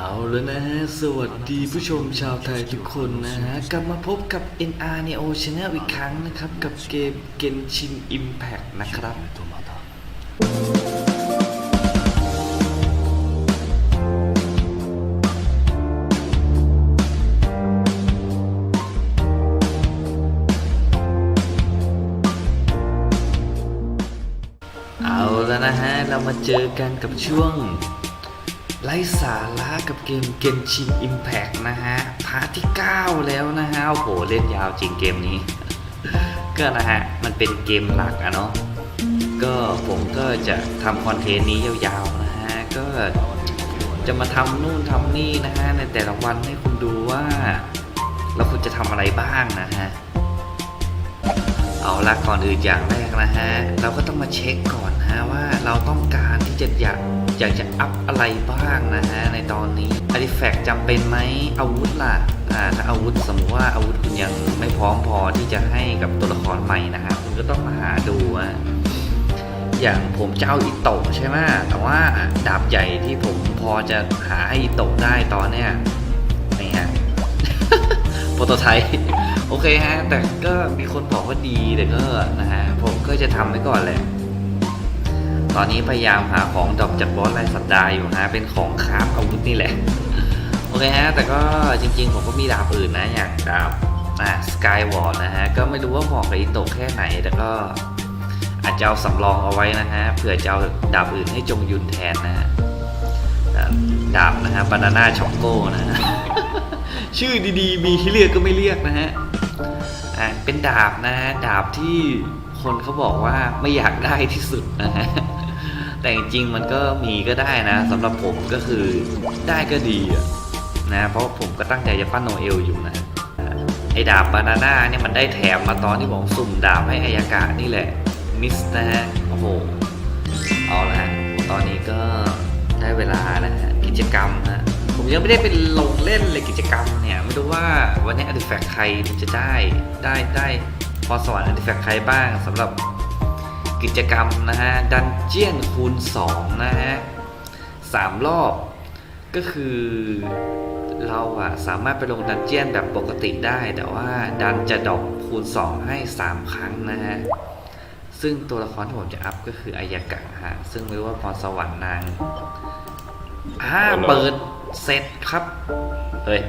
เอาแล้วนะฮะ สวัสดีผู้ชมชาวไทยทุกคนนะฮะ กลับมาพบกับ NR Neo Channel อีกครั้งนะครับ กับเกม Genshin Impact นะครับ เอาแล้วนะฮะ เรามาเจอกันกับช่วง ไร้สาระกับเกม Genshin Impact นะฮะพาร์ทที่ 9 แล้วนะฮะ โอ้โห เล่นยาวจริงเกมนี้ ก็นะฮะ มันเป็นเกมหลักอะเนาะก็ผมก็จะทำคอนเทนต์นี้ยาวๆนะฮะ ก็จะมาทำนู่นทำนี่นะฮะ ในแต่ละวันให้คุณดูว่า เราควรจะทำอะไรบ้างนะฮะ เอาละก่อนอื่นอย่างแรกนะฮะ เราก็ต้องมาเช็คก่อนนะฮะว่าเราต้องการที่จะอยาก อยากจะอัพอะไรบ้างนะฮะในตอนนี้อาร์ติแฟกต์จำเป็นไหมอาวุธล่ะอ่าถ้าอาวุธสมมติว่าอาวุธคุณยังไม่พร้อมพอที่จะให้กับตัวละครใหม่นะฮะคุณก็ต้องมาหาดูอะอย่างผมจะเอาอิโตะใช่ไหมแต่ว่าดาบใหญ่ที่ผมพอจะหาให้อิโตะได้ตอนเนี้ยนี่ฮะโปรโตไทป์โอเคฮะ แต่ก็มีคนบอกว่าดีแต่ก็นะฮะผมก็จะทำไว้ก่อนแหละ ตอนนี้พยายามหาของดรอปจากบอสรายสัปดาห์อยู่ฮะเป็นของคราฟอาวุธนี่แหละ โอเคฮะ แต่ก็จริงๆ ผมก็มีดาบอื่นนะ อย่างดาบอ่าสกายวอร์นะฮะ ก็ไม่รู้ว่าเหมาะกับอิโตแค่ไหน แต่ก็อาจจะเอาสำรองเอาไว้นะฮะ เผื่อจะเอาดาบอื่นให้จงยุนแทนนะฮะ ดาบนะฮะบานาน่าช็อกโก้นะฮะ ชื่อดีๆ มีที่เรียกก็ไม่เรียกนะฮะ อ่าเป็นดาบนะฮะ ดาบที่ คนเขาบอกว่าไม่อยากได้ที่สุดนะฮะแต่จริงๆมันก็มีก็ได้นะสำหรับผมก็คือได้ก็ดีนะเพราะผมก็ตั้งใจจะปั้นโนเอลอยู่นะไอ้ดาบบานาน่าเนี่ยมันได้แถมมาตอนที่ผมสุ่มดาบให้อายากะนี่แหละมิสนะฮะโอ้โหเอาละตอนนี้ก็ได้เวลานะฮะกิจกรรมนะผมยังไม่ได้เป็นลงเล่นเลยกิจกรรมเนี่ยไม่รู้ว่าวันนี้อาร์ติแฟกใครจะได้ได้ได้ พอสวรรค์อติแฟกใครบ้างสำหรับกิจกรรมนะฮะ ดันเจียนคูณ 2 นะฮะสามรอบก็คือเราอะสามารถไปลงดันเจียนแบบปกติได้ แต่ว่าดันจะดอปคูณ 2 ให้ 3 ครั้งนะฮะ ซึ่งตัวละครที่ผมจะอัพก็คืออายากะฮะ ซึ่งไม่รู้ว่าพรสวรรค์นางอ่าเปิดเสร็จครับ เฮ้ย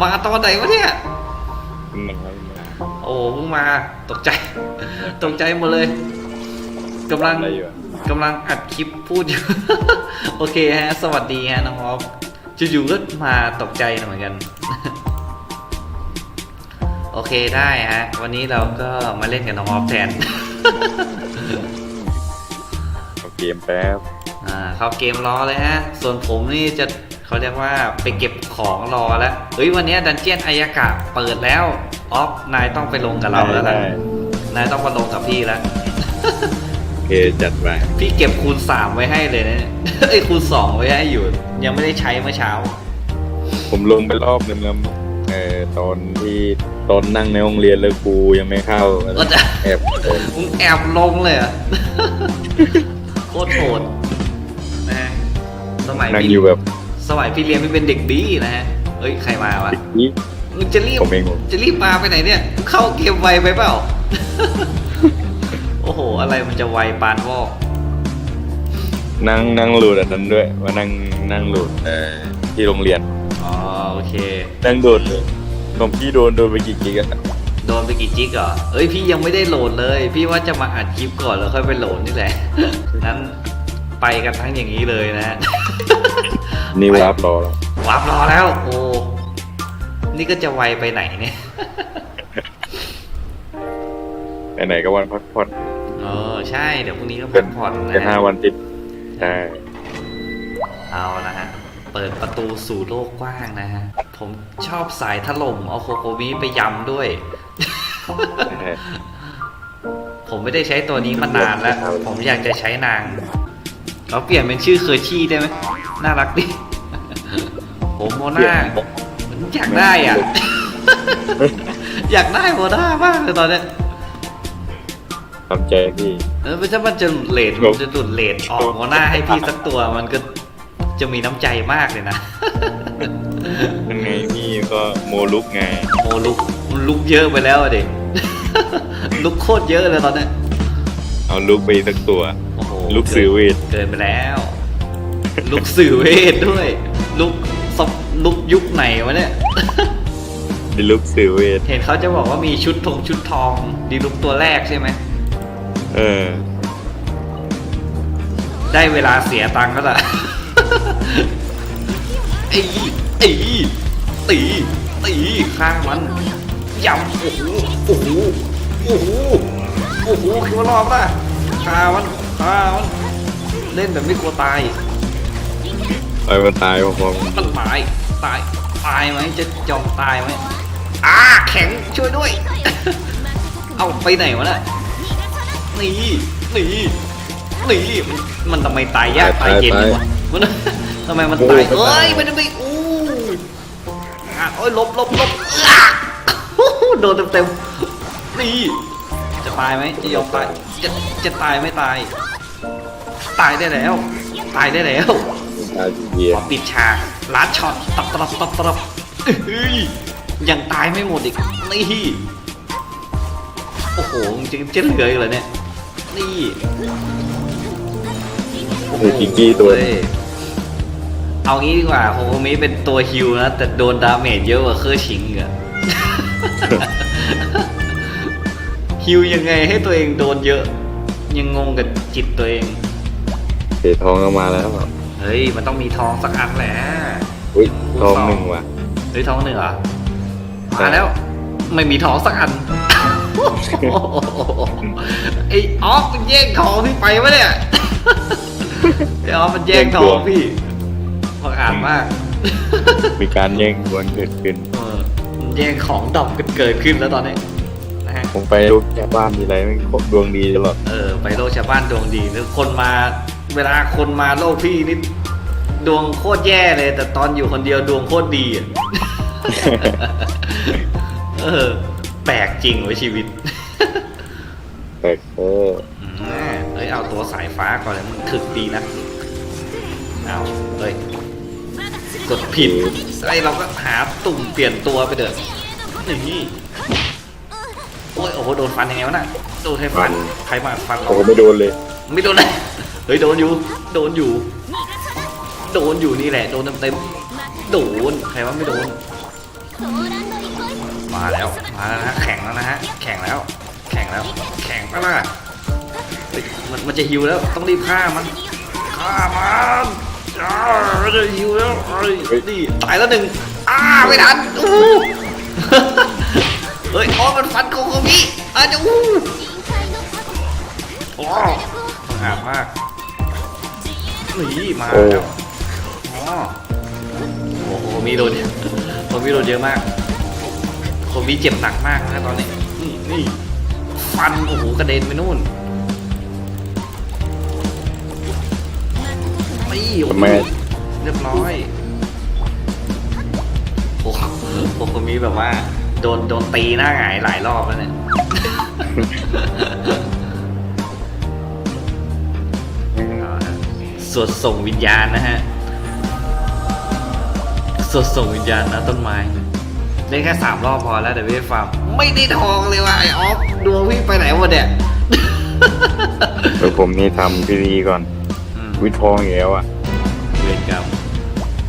มาตอนไหนวะเนี่ย โอ้เพิ่งมาตกใจ ตกใจหมดเลยกำลังอะไรอยู่อะกำลังอัดคลิปพูดอยู่ โอเคฮะ สวัสดีฮะน้องออฟจู่ๆก็มาตกใจเหมือนกัน โอเคได้ฮะ วันนี้เราก็มาเล่นกับน้องออฟแทนเอาเกมแป๊บ อ่าเข้าเกมรอเลยฮะ ส่วนผมนี่จะเขาเรียกว่าไปเก็บของรอแล้ว เฮ้ยวันนี้ดันเจียนอายากะเปิดแล้ว ออฟนายต้องไปลงกับเราแล้วล่ะ ได้นายต้องมาลงกับพี่แล้ว โอเคจัดไปพี่เก็บคูณสามไว้ให้เลยนะไอ้ยคูณสองไว้ให้อยู่ ยังไม่ได้ใช้เมื่อเช้า ผมลงไปรอบนึงแล้วเออตอนที่ตอนนั่งในห้องเรียนแล้วครูยังไม่เข้าก็จะ แอบโดนมึงแอบลงเลยเหรอะ โคตรโหดนะฮะสมัยนั่งพี่อยู่แบบสมัยพี่เรียนไม่เป็นเด็กดีนะฮะเฮ้ยใครมาวะ นี้ มึงจะรีบผมเองผม จะรีบมาไปไหนเนี่ย เข้าเกมไวไปเปล่า โอ้โห อะไรมันจะไวปานวอก นั่งนั่งหลุดอันนั้นด้วยว่านั่งนั่งหลุดเออที่โรงเรียน อ๋อ โอเค นั่งโดดเลยผมพี่โดนโดนไปกี่กิกอะโดนไปกี่จิกเหรอเอ้ยพี่ยังไม่ได้โหลดเลย พี่ว่าจะมาอัดคลิปก่อนแล้วค่อยไปโหลดนี่แหละ นั้นไปกันทั้งอย่างนี้เลยนะ นี่วาร์ปรอแล้ว วาร์ปรอแล้ว โอ้ นี่ก็จะไวไปไหนเนี่ยไหนๆก็วันพักผ่อนเออใช่ เดี๋ยวพรุ่งนี้ก็พักผ่อนนะแค่ห้าฮะวันติดใช่เอาละฮะ เปิดประตูสู่โลกกว้างนะฮะ ผมชอบสายถล่มเอาโคโคมิไปยำด้วย ผมไม่ได้ใช้ตัวนี้มานานแล้ว ผมอยากจะใช้นางเราเปลี่ยนเป็นชื่อเคอร์ชี่ได้ไหมน่ารักดิผมโมเปลี่ยนาน อยากได้อะ อยากได้โมนามากเลยตอนเนี้ยทำใจพี่เออถ้ามันจะหลุดเลทครับมันจะหลุดเลทออกโมนาให้พี่สักตัวมันก็จะมีน้ำใจมากเลยนะยังไงพี่ก็โมลุกไงโอ้ลุกลุกเยอะไปแล้วอะเด็กลุกโคตรเยอะเลยตอนเนี้ยเอาลุกไปสักตัวโอ้โหลุกสื่อเวทเกินไปแล้ว ลุกสื่อเวทด้วย ลุกซบ ลุกยุคไหนวะเนี่ย ดิลุกสื่อเวท เห็นเขาจะบอกว่ามีชุดทงชุดทองดีลุกตัวแรกใช่ไหม เออ ได้เวลาเสียตังค์แล้วล่ะไอ้ไอ้ตีตีข้างมันยำโอ้โหโอ้โหโอ้โหโอ้โหคิดว่ารอบป่ะคามันคามันเล่นแบบไม่กลัวตายไปมาตายพร้อมมันตาย ตาย ตายไหมจะยอมตายไหมอ่าแข็งช่วยด้วย เอาไปไหนวะน่ะหนีหนีหนีมันมันทำไมตายยากตายเย็นจังวะมันทำไมมันตายเอ้ยมันไม่อู้อะโอ้ยลบลบลบอะโดนเต็มเต็มๆนี่จะตายไหมจะยอมตายจะจะตายไม่ตาย ตายได้แล้ว ตายได้แล้วตายเยียขอปิดฉาก ลัดช็อตตับตับตับตับเฮ้ยยังตายไม่หมดอีกนี่โอ้โหจริงจะเหลืออีกเหรอเนี่ยนี่ไอ้กิกกี้ตัวเฮ้ยเอางี้ดีกว่าโฮโฮมิเป็นตัวฮิวนะแต่โดนดาเมจเยอะกว่าเคอร์ชิงอีกอะฮิวยังไงให้ตัวเองโดนเยอะ ยังงงกับจิตตัวเองเศษทองก็มาแล้ว เฮ้ย มันต้องมีทองสักอันแหละอุ้ยทองหนึ่งว่ะเฮ้ยทองหนึ่งเหรอใช่มาแล้ว ไม่มีทองสักอันไอ้ออฟมันแย่งทองพี่ไปวะเนี่ยไอ้ออฟมันแย่งทองพี่พังอาจมาก มีการแย่งดวลเกิดขึ้นเออมันแย่งของดอกกันเกิดขึ้นแล้วตอนนี้นะฮะผมไปลูกแค่บ้านทีไรไม่ดวงดีตลอดเออไปโลกชาวบ้านดวงดีแล้วคนมา เวลาคนมาโลกพี่นี่ดวงโคตรแย่เลย แต่ตอนอยู่คนเดียวดวงโคตรดีอะเออ แปลกจริงเว้ยชีวิตแต่เอออืมเอ้ยเอาตัวสายฟ้าก่อนเลยมันถึกดีนะเอาเอ้ยกดผิดไอ้เราก็หาตุ่มเปลี่ยนตัวไปเด้อนี่โอ้ยโอ้โหโดนฟันยังไงวะน่ะโดนใครฟันใครมาฟันเราโอ้โหไม่โดนเลย ไม่โดนเลย เฮ้ยโดนอยู่ โดนอยู่ โดนอยู่นี่แหละโดนเต็มเต็มๆโดนใครว่าไม่โดน มาแล้วมาแล้วนะฮะแข่งแล้วนะฮะแข่งแล้ว แข่งแล้ว แข่งปะล่ะเฮ้ยมันมันจะฮิวแล้วต้องรีบฆ่ามันฆ่ามันอ้ามันจะฮิวแล้วเอ้ยเฮ้ยนี่ตายแล้วหนึ่งอ้าไม่ทันอู้ เฮ้ยอ๋อมันฟันโกโกมิอาจะอู้ โอ้ต้องหามาก นี่มาโอ้ แล้วอ๋อโอ้โหมีโดนโอ้มีโดนเยอะมากคนมีเจ็บหนักมากนะตอนนี้ นี่นี่ฟันโอ้โหกระเด็นไปนู่นนี่โอ้โหทำไม เรียบร้อยโอ้โหโอ้โหมีแบบว่า โดนโดนตีหน้าหงายหลายรอบแล้วเนี่ย สวดส่งวิญญาณนะฮะสวดส่งวิญญาณนะต้นไม้ได้แค่สามรอบพอแล้วเดี๋ยวพี่ฟาร์มไม่ได้ทองเลยว่ะไอออฟดวงพี่ไปไหนหมดเนี่ยเดี๋ยวผมนี่ทำพิธีก่อน อืมวิทย์ทองอีกแล้วอะเวรกรรม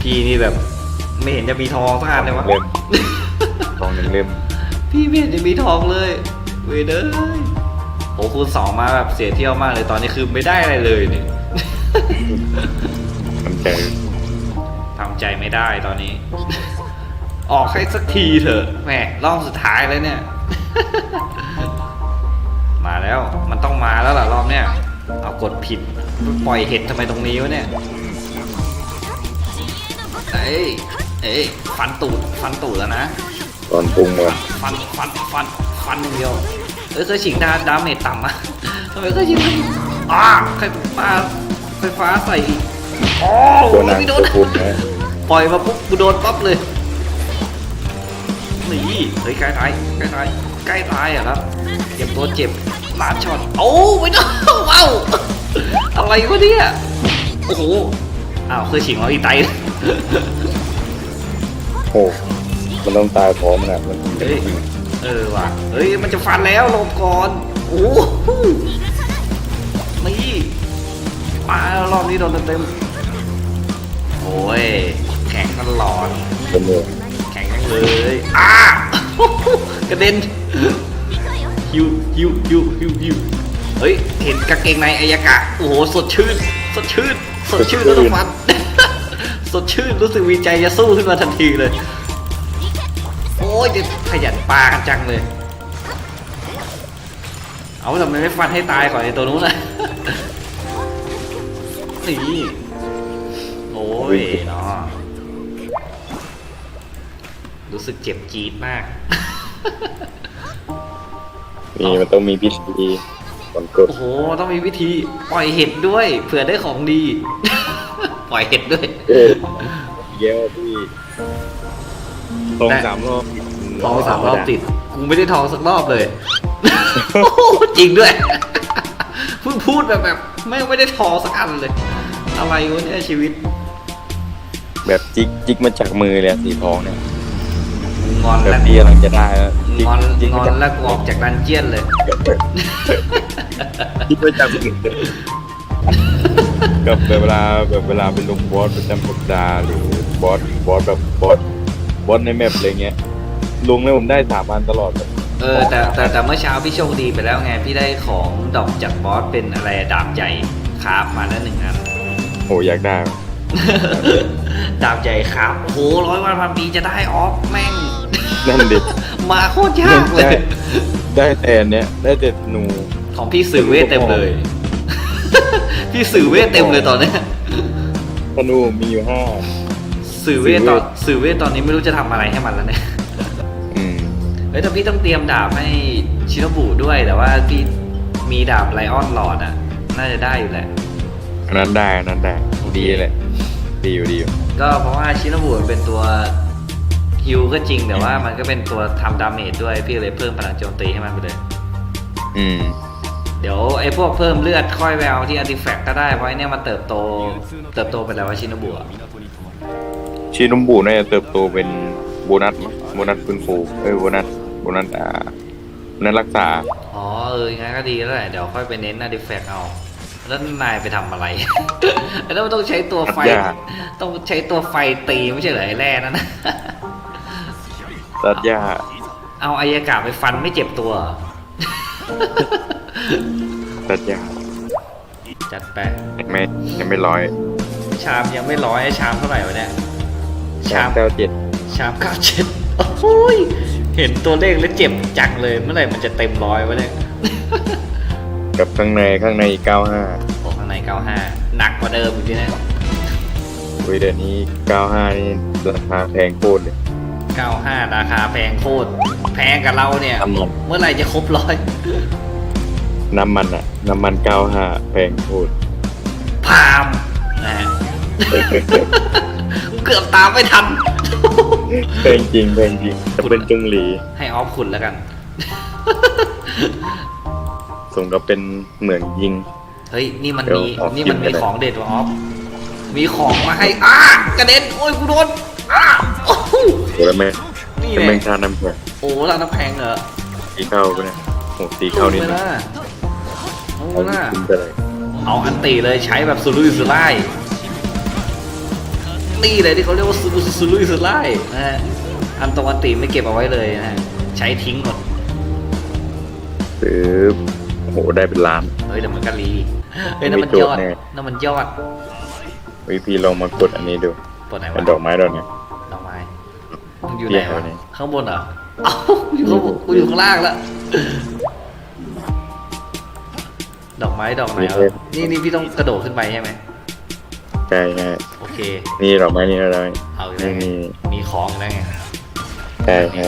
พี่นี่แบบ ไม่เห็นจะมีทองสักอันเลยวะ เล่ม ทองหนึ่งเล่มพี่ไม่เห็นจะมีทองเลยเวรเด้ยโอ้คูณสองมาแบบเสียเที่ยวมากเลยตอนนี้คือไม่ได้อะไรเลยเนี่ย มันใจทำใจไม่ได้ตอนนี้ ออกให้สักทีเถอะแหมรอบสุดท้ายแล้วเนี่ย มาแล้ว มันต้องมาแล้วล่ะรอบเนี้ยเอากดผิด ปล่อยเห็ดทำไมตรงนี้วะเนี่ยเอ้ยเอ้ยฟันตูดฟันตูดแล้วนะตอนปรุงว่ะฟันฟันฟันฟันอย่างเดียวเอ้ยเคยฉิงดาดาเมจต่ำอะทำไมเคยฉิงอ่าใครปา ไฟฟ้าใส่อีกอ๋อตัวนางไม่โดตัวนคุณนะปล่อยมาปุ๊บกูโดนปั๊บเลยหนีเฮ้ยใกล้ตายใกล้ตายใกล้ตายอะครับเจ็บตัวเจ็บลาดช็อตโอ้ไม่ต้องว้าวอะไรวะเนี่ยโอ้โหอ้าวคือฉิงเอาอีไต โอ้มันต้องตายพร้อมนะมันถึงจะเฮ้ยยิงเออว่ะ เฮ้ย มันจะฟันแล้วหลบก่อน โอ้โห นี้โดนเต็มๆโอ้ย แข็งตลอด เป็นเลยแข็งจังเลยอ้ากระเด็นฮิวฮิวฮิวฮิวฮิวเฮ้ย เห็นกางเกงในอายากะ โอ้โห สดชื่น สดชื่น สดชื่นแล้วทุกฟันสดชื่น รู้สึกมีใจจะสู้ขึ้นมาทันทีเลย โอ้ยจะขยันปลากันจังเลย เอาทำไมไม่ฟันให้ตายก่อนไอ้ตัวนู้นนะ นี่โอ้ยเนาะรู้สึกเจ็บจี๊ดมากนี่มันต้องมีพิธีก่อนกดโอ้โห ต้องมีวิธี ปล่อยเห็ดด้วย เผื่อได้ของดี ปล่อยเห็ดด้วย เอ๊ะเย้พี่สองสามรอบทองสามรอบติด กูไม่ได้ทองสักรอบเลย จริงด้วย เพิ่งพูดแบบแบบ ไม่ไม่ได้ทองสักอันเลย อะไรวะเนี่ยชีวิตแบบจิกจิกมาจากมือเลยอะสีทองเนี่ยงอนแบบแล้วพี่กำลังจะได้แล้วจิกงอนจิกงมาอนจากแล้วกูออกจากดันเจียนเลย จิกมาจากมือกับเวลาแบบเวลาเป็นลงบอสประจำสัปดาห์หรือบอสบอสแบบบอสบอสในแมปอะไรเงี้ยลงแล้วผมได้สามอันตลอดแบบเออแต่แต่แต่เมื่อเช้าพี่โชคดีไปแล้วไง พี่ได้ของดอกจากบอสเป็นอะไรดาบใหญ่คราฟมาแล้วหนึ่งอัน โหอยากได้ดาบใหญ่ครับโอ้โหร้อยวันพันปีจะได้ออฟแม่ง นั่นดิ มาโคตรยากเลได้ย ได้แต่อันเนี้ยได้แต่หนู ของพี่สื่อเวทเต็มเลย พี่สื่อเวทเต็มเลยตอนเนี้ยธนูมีอยู่ห้า สื่อเวทตอนสื่อเวทตอนนี้ไม่รู้จะทำอะไรให้มันแล้วเนี่ย อืม เฮ้ยแต่พี่ต้องเตรียมดาบให้ชิโนบุด้วย แต่ว่าพี่มีดาบไลออนหลอดอะ น่าจะได้อยู่แหละ อันนั้นได้อันนั้นได้ดีเลยดีอยู่ดีอยู่ก็เพราะว่าชิโนบุมันเป็นตัวฮิวก็จริงแต่ว่ามันก็เป็นตัวทำดาเมจด้วยพี่เลยเพิ่มพลังโจมตีให้มันไปเลย อืม เดี๋ยวไอ้พวกเพิ่มเลือดค่อยแววที่อาร์ติแฟกต์ก็ได้เพราะไอ้เนี่ยมันเติบโต เติบโตไปแล้วว่าชิโนบุอะชีนมบูน่าจะเติบโตเป็นโบนัสมั้งโบนัสฟื้นฟูเอ้ยโบนัสโบนัสอ่าโบนัสรักษา อ๋อเอองั้นก็ดีแล้วแหละเดี๋ยวค่อยไปเน้นอาร์ติแฟกต์เอา แล้วนายไปทำอะไรแล้วมันต้องใช้ตัวไฟยากต้องใช้ตัวไฟตีไม่ใช่เหรอไอ้แร่นั่นนะตัดหญ้าเอาอายากาไปฟันไม่เจ็บตัวเหรอตัดหญ้าจัดไปยังไม่ยังไม่ร้อย ชามยังไม่ร้อยชามเท่าไหร่วะเนี่ย ชามเก้าเจ็ดชามเก้าเจ็ดโอ้โหยเห็นตัวเลขแล้วเจ็บจังเลยเมื่อไหร่มันจะเต็มร้อยวะเนี่ย กับข้างในข้างในเก้าห้าโอ้ข้างในเก้าห้าหนักกว่าเดิมอีกทีนะเว้ยเดี๋ยวนี้เก้าห้านี่ราคาแพงโคตรเลยเก้าห้าราคาแพงโคตร แพงกับเราเนี่ย น้ำมันเมื่อไหร่จะครบร้อย น้ำมันอะน้ำมันเก้าห้าแพงโคตรพามนะฮะ เกือบตามไม่ทัน แพงจริงแพงจริงจะเป็นจุงหลีให้ออฟขุดแล้วกัน สมกับเป็นเหมือนยิง เฮ้ย นี่มันเดี๋ยวมีออฟนี่มันกินมีไปเลย ของเด็ดว่ะออฟ มีของมาให้อ้ากระเด็น โอ้ยกูโดนอ้าโอ้โหโหแล้วแม่งนี่แล้วแหแม่งละชาน้ำแข็งโอ้ร้านน้ำแพงเหรอตีเข้าไปเนี่ยโหตีเข้านิดไปนึงนะเอาเอาหน้าขึ้นไปเลยเอาอันตีเลยใช้แบบสุรุ่ยสุร่าย นี่เลยที่เขาเรียกว่าสุรุ่ยสุรุ่ยสุร่ายนะฮะ อันตรงอันตีไม่เก็บเอาไว้เลยนะฮะ ใช้ทิ้งหมด ซื้อ โอ้โหได้เป็นล้าน เฮ้ยแต่มันก็รีเฮ้ยนั่นมันยอดไม่โจทย์แน่นั่นมันยอดวิพี่ลองมากดอันนี้ดูปวดไหนเป็นวะดอกไม้ดอกเนี้ยดอกไม้มึงอยู่ไหนเดี๋ยววะนี่ข้างบนเหรอเอ้าอยู่ข้างบนกูอยู่ข้างล่างแล้วดอกไม้ดอกไหนวะนี่นี่พี่ต้องกระโดดขึ้นไปใช่ไหมใช่ใช่โอเค นี่ดอกไม้นี่อะไรเอาอีกแล้วไงนี่มีของอีกแล้วไงใช่ใช่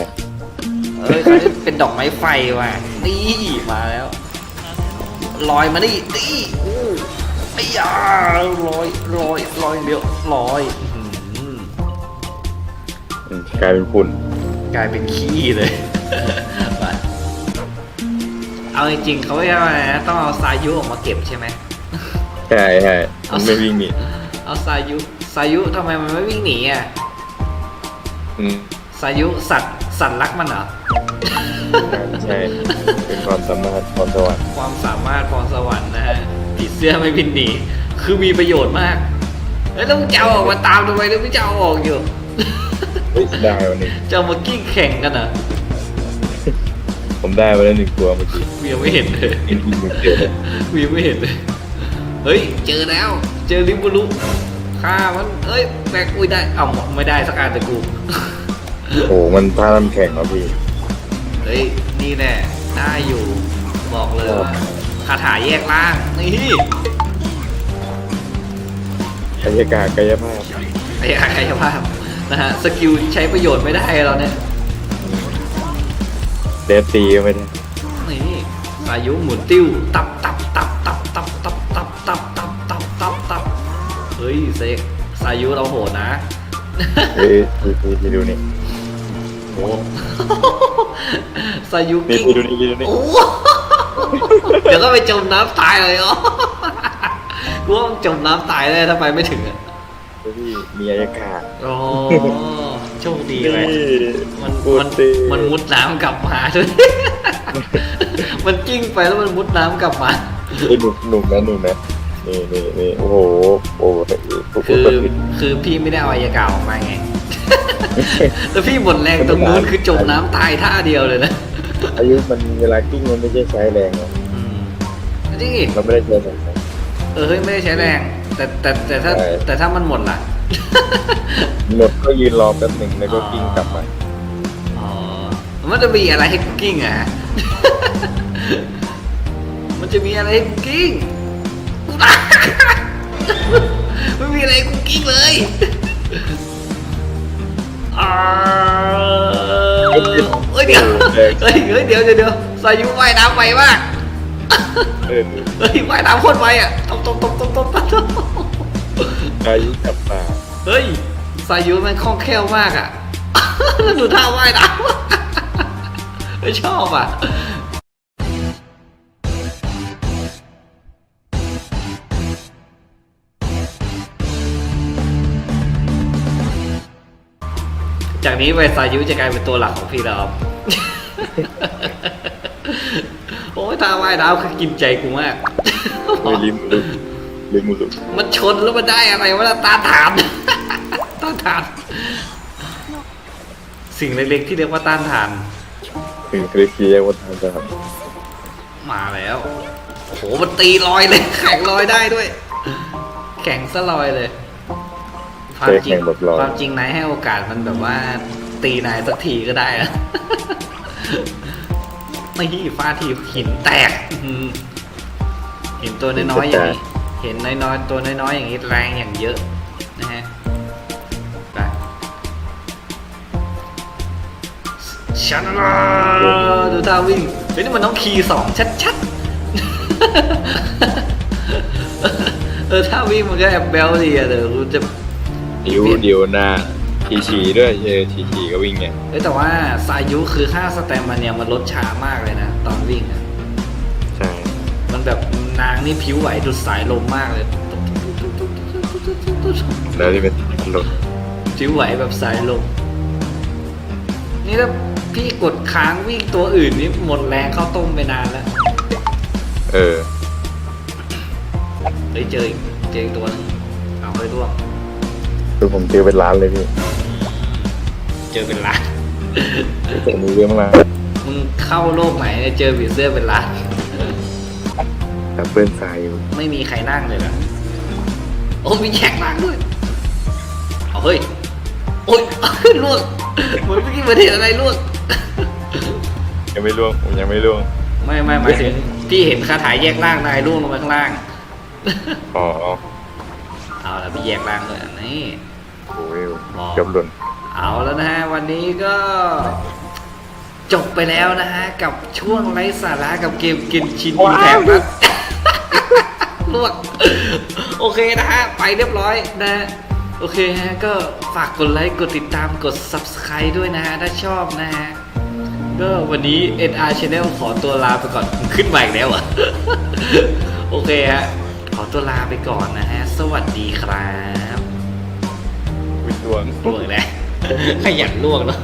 เอ้ยเขาจะเป็นดอกไม้ไฟว่ะนี่มาแล้ว ลอยมาดินี่อู้ไอ้ยาลอยลอยลอยเดียวลอยอื้อหืออืมกลายเป็นฝุ่นกลายเป็นขี้เลย ไปเอาจริงๆเขาไม่ใช่ว่าอะไรนะต้องเอาสายุออกมาเก็บใช่ไหม ใช่ใช่เอามันไม่วิ่งหนีเเอาสายุสายุทำไมมันไม่วิ่งหนีอะอืมสายุสัตว์สัตว์รักมันเหรอ ใช่ เป็นความสามารถพรสวรรค์ความสามารถพรสวรรค์นะฮะผีเสื้อไม่บินหนี คือมีประโยชน์มากเอ้ยแล้วมึงจะเอาออกมาตามทำไมแล้วไม่จะเอาออกอยู่ เฮ้ยได้วันนี้ จะเอามากิ้งแข่งกันเหรอผมได้มาแล้วหนึ่งตัวเมื่อกี้กูยังไม่เห็นเลยกินกินหนึ่งเดียวเลยกูยังไม่เห็นเลย เฮ้ย เจอแล้ว เจอริบูรุฆ่ามันเอ้ยแบกอุ้ยได้ เอาไม่ได้สักอันแต่กู โอ้โหมันพาน้ำแข็งเหรอพี่ เฮ้ย นี่แน่ได้อยู่ บอกเลยว่าคาถาแยกล่าง นี่บรรยากาศกายภาพไอ้กายภาพนะฮะ สกิลใช้ประโยชน์ไม่ได้เราเนี่ย เดฟตีก็ไม่ได้นี่สายุหมุนติ้ว ตับตับตับตับตับตับตับตับตับตับตับตับเฮ้ยเซกสายุเราโหดนะ เฮ้ยดูดูดูดูนี่โอ้ สายุนี่กิ้งดูนี่ดูนี่ โอ้เดี๋ยวก็ไปจมน้ำตายเลยอ๋อกูว่ามันจมน้ำตายเลยถ้าไปไม่ถึงอะดูพี่มีอายากาศโอ้โชคดีเลยมันพูดมันสิมันมุดน้ำกลับมาด้วย มันกิ้งไปแล้วมันมุดน้ำกลับมาเอ้ยหนุ่มหนุ่มนะหนุ่มนะนี่นี่นี่โอ้โหโอ้โหโอ้โหคือคือพี่ไม่ได้เอาอายกาออกมาไง แล้วพี่หมดแรงตรงนู้นคือจมน้ำตายท่าเดียวเลยนะอายุมันเวลากิ้งมันไม่ใช่ใช้แรงหรอกอืมจริงเราไม่ได้ใช้แรงนะเออเฮ้ยไม่ได้ใช้แรง แต่แต่แต่ถ้าใช่ แต่ถ้ามันหมดล่ะ หมดก็ยืนรอแป๊บหนึ่งแล้วก็กิ้งกลับมาอ๋อมันจะมีอะไรให้คุกกิ้งอะ มันจะมีอะไรให้คุกกิ้งไม่มีอะไรให้คุกกิ้งเลยอ่า เฮ้ยเดี๋ยวเฮ้ยเฮ้ยเดี๋ยวเดี๋ยวเดี๋ยวสายุว่ายน้ำไปมากเออเฮ้ยว่ายน้ำโคตรไวอะตบตบตบตบตบตบอายุกลับมาเฮ้ยสายุมันคล่องแคล่วมากอะดูท่าว่ายน้ำไม่ชอบอะ จากนี้ไปสายุจะกลายเป็นตัวหลักของพี่แล้วครับ โอ้ยท่าว่ายน้ำคือกินใจกูมาก ไม่ลิมลุกลิมลุกมันชนแล้วมันได้อะไรวะน่ะตาถานต้านทาน สิ่งเล็กๆที่เรียกว่าต้านทาน ถึงคลิปที่เรียกว่าทางจะทมาแล้ว โอ้โห มันตีลอยเลย แข่งลอยได้ด้วย แข่งซะลอยเลย คำวามเคยจริงแข่งแบบรอความจริงนายให้โอกาสมันแบบว่า ตีนายสักทีก็ได้อะไม่ที่ฟ้าทีหินแตกอื้อหือเห็นตัวน้อยๆอย่างนี้ เห็นน้อยๆตัวน้อยๆอย่างนี้แรงอย่างเยอะนะฮะไปชนะดูท่าวิ่งเฮ้ยนี่มันต้องคีย์สองชัดๆ เออถ้าวิ่งมันก็แอบเบลดีอะเดี๋ยวกูจะ อายุเดียวหน้าทีชีด้วยเออทีชีก็วิ่งไงเอ้ยแต่ว่าสายุคือค่าสแตมมันเนี่ยมันลดช้ามากเลยนะ ตอนวิ่งอะใช่มันแบบนางนี่ผิวไหวดุดสายลมมากเลย แล้วที่เป็นรถผิวไหวแบบสายลม นี่ถ้าพี่กดค้างวิ่งตัวอื่นนี่หมดแรงเข้าต้มไปนานแล้วเออ เฮ้ยเจออีกเจออีกตัวหนึงเอาไปร่วง คือผมเจอเป็นล้านเลยพี่เจอเป็นล้านแต่มีเรื่องมามึงเข้าโลกไหนเนี่ยเจอผีเสื้อเป็นล้าน แต่เพื่อนสายอยู่ไม่มีใครนั่งเลยนะโอ้มีแขกนั่งด้วยเอาเฮ้ย โอ๊ยล่วงเหมือนเมื่อกี้ประเทศอะไรล่วงยังไม่ล่วงผมยังไม่ล่วงไม่ไม่หมายถึงพี่เห็นคาถาแยกล่างนายล่วงลงไปข้างล่าง อ๋อ เอาละพี่แยกล่างเลยอันนี้ โอ้ยเกือบหล่นเอาแล้วนะฮะวันนี้ก็จบไปแล้วนะฮะ กับช่วงไร้สาระกับเกมกินชินอินแพคนะลวกโอเคนะฮะ ไปเรียบร้อยนะฮะโอเคฮะ ก็ฝากกดไลค์กดติดตามกด subscribe ด้วยนะฮะ ถ้าชอบนะฮะ ก็วันนี้ NR Channel ขอตัวลาไปก่อนขึ้นใหม่แล้วอะ โอเคฮะ ขอตัวลาไปก่อนนะฮะสสวัสดีครับ วิดดวงล่วงแล้วขยันล่วงเนาะ